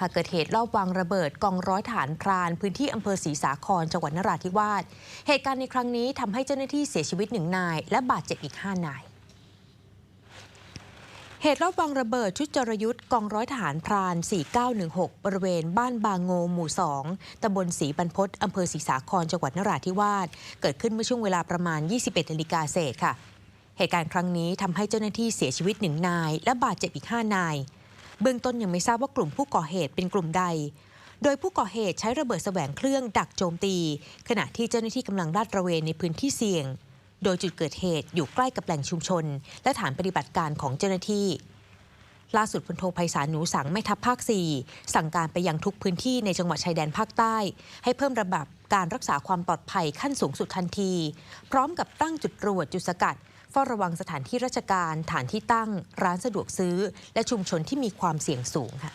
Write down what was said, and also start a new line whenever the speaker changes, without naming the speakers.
ค่ะเกิดเหตุรอบวางระเบิดกองร้อยฐานพราน พื้นที่อำเภอศรีสาครจังหวัดนราธิวาสเหตุการณ์ในครั้งนี้ทำให้เจ้าหน้าที่เสียชีวิตหนึ่งนาย และบาดเจ็บอีก5นายเหตุรอบวางระเบิดชุดจรยุทธ์กองร้อยทหารพราน 4916 บริเวณบ้านบางโงหมู่ 2 ตำบลศรีบรรพตอำเภอศรีสาคร จังหวัดนราธิวาส เกิดขึ้นเมื่อช่วงเวลาประมาณ 21นาฬิกาเศษค่ะ เหตุการณ์ครั้งนี้ทำให้เจ้าหน้าที่เสียชีวิตหนึ่งนาย และบาดเจ็บอีก 5 นาย เบื้องต้นยังไม่ทราบว่ากลุ่มผู้ก่อเหตุเป็นกลุ่มใด โดยผู้ก่อเหตุใช้ระเบิดแสวงเครื่องดักโจมตี ขณะที่เจ้าหน้าที่กำลังลาดตระเวนในพื้นที่เสี่ยง โดยจุดเกิดเหตุอยู่ใกล้กับแหล่งชุมชน และฐานปฏิบัติการของเจ้าหน้าที่ล่าสุดพลโทไพศาลหนูสังแม่ทัพภาค 4 สั่งการไปยังทุกพื้นที่ในจังหวัดชายแดนภาคใต้ ให้เพิ่มระดับการรักษาความปลอดภัยขั้นสูงสุดทันที พร้อมกับตั้งจุดตรวจจุดสกัด ฝ้าระวังสถานที่ราชการฐานที่ตั้งร้านสะดวกซื้อ และชุมชนที่มีความเสี่ยงสูงค่ะ